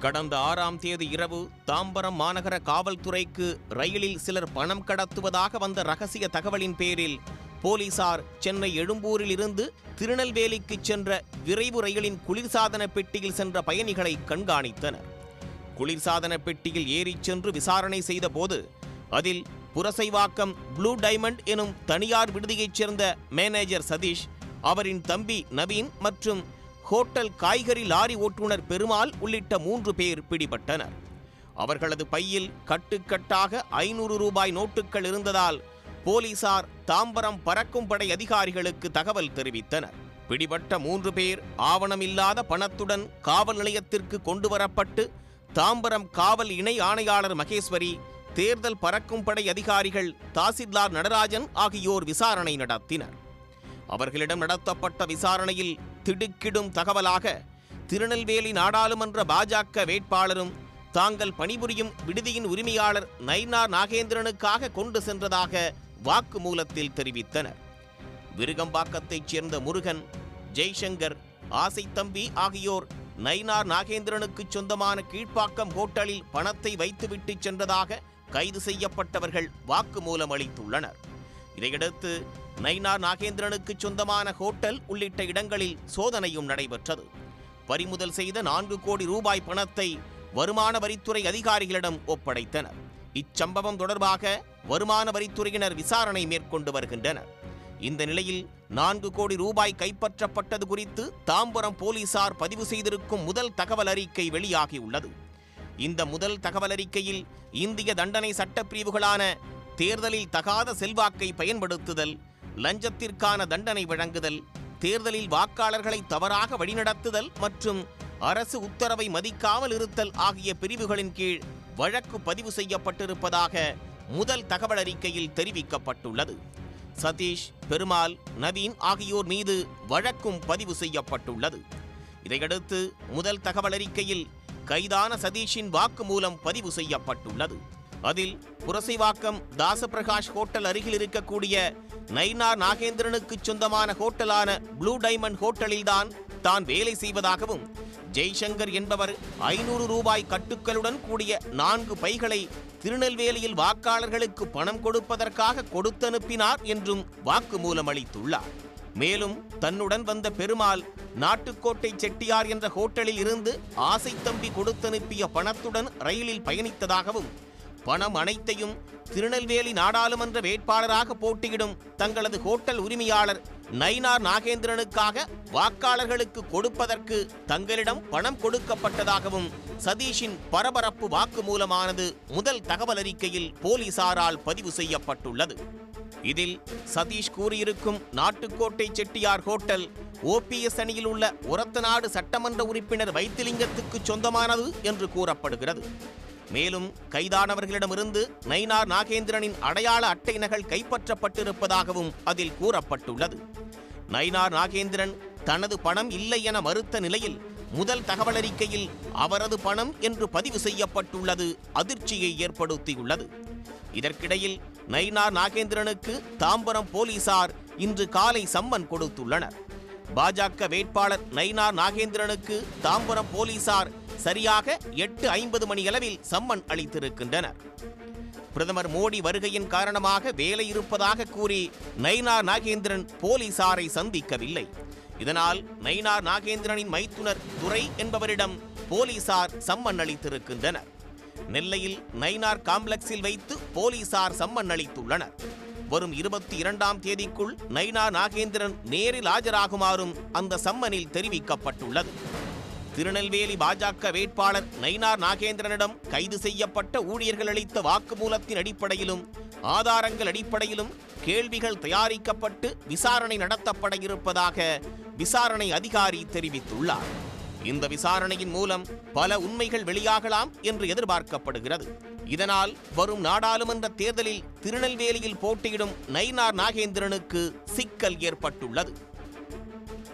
கடந்த ஆறாம் தேதி இரவு தாம்பரம் மாநகர காவல்துறைக்கு ரயிலில் சிலர் பணம் கடத்துவதாக வந்த ரகசிய தகவலின் பேரில் போலீசார் சென்னை எழும்பூரில் இருந்து திருநெல்வேலிக்கு சென்ற விரைவு ரயிலின் குளிர்சாதன பெட்டியில் சென்ற பயணிகளை கண்காணித்தனர். குளிர்சாதன பெட்டியில் ஏறிச் சென்று விசாரணை செய்தபோது அதில் புரசைவாக்கம் ப்ளூ டைமண்ட் எனும் தனியார் விடுதியைச் சேர்ந்த மேனேஜர் சதீஷ் அவரின் தம்பி நவீன் மற்றும் ஹோட்டல் காய்கறி லாரி ஓட்டுநர் பெருமாள் உள்ளிட்ட மூன்று பேர் பிடிபட்டனர். அவர்களது பையில் கட்டுக்கட்டாக ஐநூறு ரூபாய் நோட்டுகள் இருந்ததால் போலீசார் தாம்பரம் பறக்கும் படை அதிகாரிகளுக்கு தகவல் தெரிவித்தனர். பிடிபட்ட மூன்று பேர் ஆவணமில்லாத பணத்துடன் காவல் நிலையத்திற்கு கொண்டு வரப்பட்டு தாம்பரம் காவல் இணை ஆணையாளர் மகேஸ்வரி தேர்தல் பறக்கும் படை அதிகாரிகள் தாசில்தார் நடராஜன் ஆகியோர் விசாரணை நடத்தினர். அவர்களிடம் நடத்தப்பட்ட விசாரணையில் திடுக்கிடும் தகவலாக திருநெல்வேலி நாடாளுமன்ற பாஜக வேட்பாளரும் தாங்கள் பணிபுரியும் விடுதியின் உரிமையாளர் நைனார் நாகேந்திரனுக்காக கொண்டு சென்றதாக வாக்குமூலத்தில் தெரிவித்தனர். விருகம்பாக்கத்தைச் சேர்ந்த முருகன் ஜெய்சங்கர் தம்பி ஆகியோர் நைனார் நாகேந்திரனுக்கு சொந்தமான கீழ்ப்பாக்கம் ஹோட்டலில் பணத்தை வைத்துவிட்டு சென்றதாக கைது செய்யப்பட்டவர்கள் வாக்குமூலம் அளித்துள்ளனர். இதையடுத்து நைனார் நாகேந்திரனுக்கு சொந்தமான ஹோட்டல் உள்ளிட்ட இடங்களில் சோதனையும் நடைபெற்றது. பறிமுதல் செய்த நான்கு கோடி ரூபாய் பணத்தை வருமான வரித்துறை அதிகாரிகளிடம் ஒப்படைத்தனர். இச்சம்பவம் தொடர்பாக வருமான வரித்துறையினர் விசாரணை மேற்கொண்டு வருகின்றனர். இந்த நிலையில் நான்கு கோடி ரூபாய் கைப்பற்றப்பட்டது குறித்து தாம்பரம் போலீசார் பதிவு செய்திருக்கும் முதல் தகவல் அறிக்கை வெளியாகியுள்ளது. இந்த முதல் தகவல் அறிக்கையில் இந்திய தண்டனை சட்டப்பிரிவுகளான தேர்தலில் தகாத செல்வாக்கை பயன்படுத்துதல் லஞ்சத்திற்கான தண்டனை வழங்குதல் தேர்தலில் வாக்காளர்களை தவறாக வழிநடத்துதல் மற்றும் அரசு உத்தரவை மதிக்காமல் இருத்தல் ஆகிய பிரிவுகளின் கீழ் வழக்கு பதிவு செய்யப்பட்டிருப்பதாக முதல் தகவல் அறிக்கையில் தெரிவிக்கப்பட்டுள்ளது. சதீஷ் பெருமாள் நவீன் ஆகியோர் மீது வழக்கும் பதிவு செய்யப்பட்டுள்ளது. இதையடுத்து முதல் தகவல் அறிக்கையில் கைதான சதீஷின் வாக்குமூலம் பதிவு செய்யப்பட்டுள்ளது. அதில் புரசைவாக்கம் தாசபிரகாஷ் ஹோட்டல் அருகில் இருக்கக்கூடிய நைனார் நாகேந்திரனுக்கு சொந்தமான ஹோட்டலான ப்ளூ டைமண்ட் ஹோட்டலில்தான் தான் வேலை செய்வதாகவும் ஜெய்சங்கர் என்பவர் ஐநூறு ரூபாய் கட்டுக்களுடன் கூடிய நான்கு பைகளை திருநெல்வேலியில் வாக்காளர்களுக்கு பணம் கொடுப்பதற்காக கொடுத்தனுப்பினார் என்றும் வாக்குமூலம் அளித்துள்ளார். மேலும் தன்னுடன் வந்த பெருமாள் நாட்டுக்கோட்டை செட்டியார் என்ற ஹோட்டலில் இருந்து ஆசை தம்பி கொடுத்தனுப்பிய பணத்துடன் ரயிலில் பயணித்ததாகவும் பணம் அனைத்தையும் திருநெல்வேலி நாடாளுமன்ற வேட்பாளராக போட்டியிடும் தங்களது ஹோட்டல் உரிமையாளர் நயினார் நாகேந்திரனுக்காக வாக்காளர்களுக்கு கொடுப்பதற்கு தங்களிடம் பணம் கொடுக்கப்பட்டதாகவும் சதீஷின் பரபரப்பு வாக்குமூலமானது முதல் தகவல் அறிக்கையில் போலீசாரால் பதிவு செய்யப்பட்டுள்ளது. இதில் சதீஷ் கூறியிருக்கும் நாட்டுக்கோட்டை செட்டியார் ஹோட்டல் ஓபிஎஸ் அணியில் உள்ள உரத்தநாடு சட்டமன்ற உறுப்பினர் வைத்திலிங்கத்துக்கு சொந்தமானது என்று கூறப்படுகிறது. மேலும் கைதானவர்களிடமிருந்து நயினார் நாகேந்திரனின் அடையாள அட்டை நகல் கைப்பற்றப்பட்டிருப்பதாகவும் அதில் கூறப்பட்டுள்ளது. நயினார் நாகேந்திரன் தனது பணம் இல்லை என மறுத்த நிலையில் முதல் தகவலறிக்கையில் அவரது பணம் என்று பதிவு செய்யப்பட்டுள்ளது அதிர்ச்சியை ஏற்படுத்தியுள்ளது. இதற்கிடையில் நயினார் நாகேந்திரனுக்கு தாம்பரம் போலீசார் இன்று காலை சம்மன் கொடுத்துள்ளனர். பாஜக வேட்பாளர் நயினார் நாகேந்திரனுக்கு தாம்பரம் போலீசார் சரியாக எட்டு ஐம்பது மணியளவில் சம்மன் அளித்திருக்கின்றனர். பிரதமர் மோடி வருகையின் காரணமாக வேலை இருப்பதாக கூறி நைனா நாகேந்திரன் போலீசாரை சந்திக்கவில்லை. இதனால் நைனா நாகேந்திரனின் மைத்துனர் துரை என்பவரிடம் போலீசார் சம்மன் அளித்திருக்கின்றனர். நெல்லையில் நைனார் காம்ப்ளெக்ஸில் வைத்து போலீசார் சம்மன் அளித்துள்ளனர். வரும் இருபத்தி இரண்டாம் தேதிக்குள் நைனா நாகேந்திரன் நேரில் ஆஜராகுமாறும் அந்த சம்மனில் தெரிவிக்கப்பட்டுள்ளது. திருநெல்வேலி பாஜக வேட்பாளர் நயினார் நாகேந்திரனிடம் கைது செய்யப்பட்ட ஊழியர்கள் அளித்த வாக்குமூலத்தின் அடிப்படையிலும் ஆதாரங்கள் அடிப்படையிலும் கேள்விகள் தயாரிக்கப்பட்டு விசாரணை நடத்தப்பட இருப்பதாக விசாரணை அதிகாரி தெரிவித்துள்ளார். இந்த விசாரணையின் மூலம் பல உண்மைகள் வெளியாகலாம் என்று எதிர்பார்க்கப்படுகிறது. இதனால் வரும் நாடாளுமன்ற தேர்தலில் திருநெல்வேலியில் போட்டியிடும் நயினார் நாகேந்திரனுக்கு சிக்கல் ஏற்பட்டுள்ளது.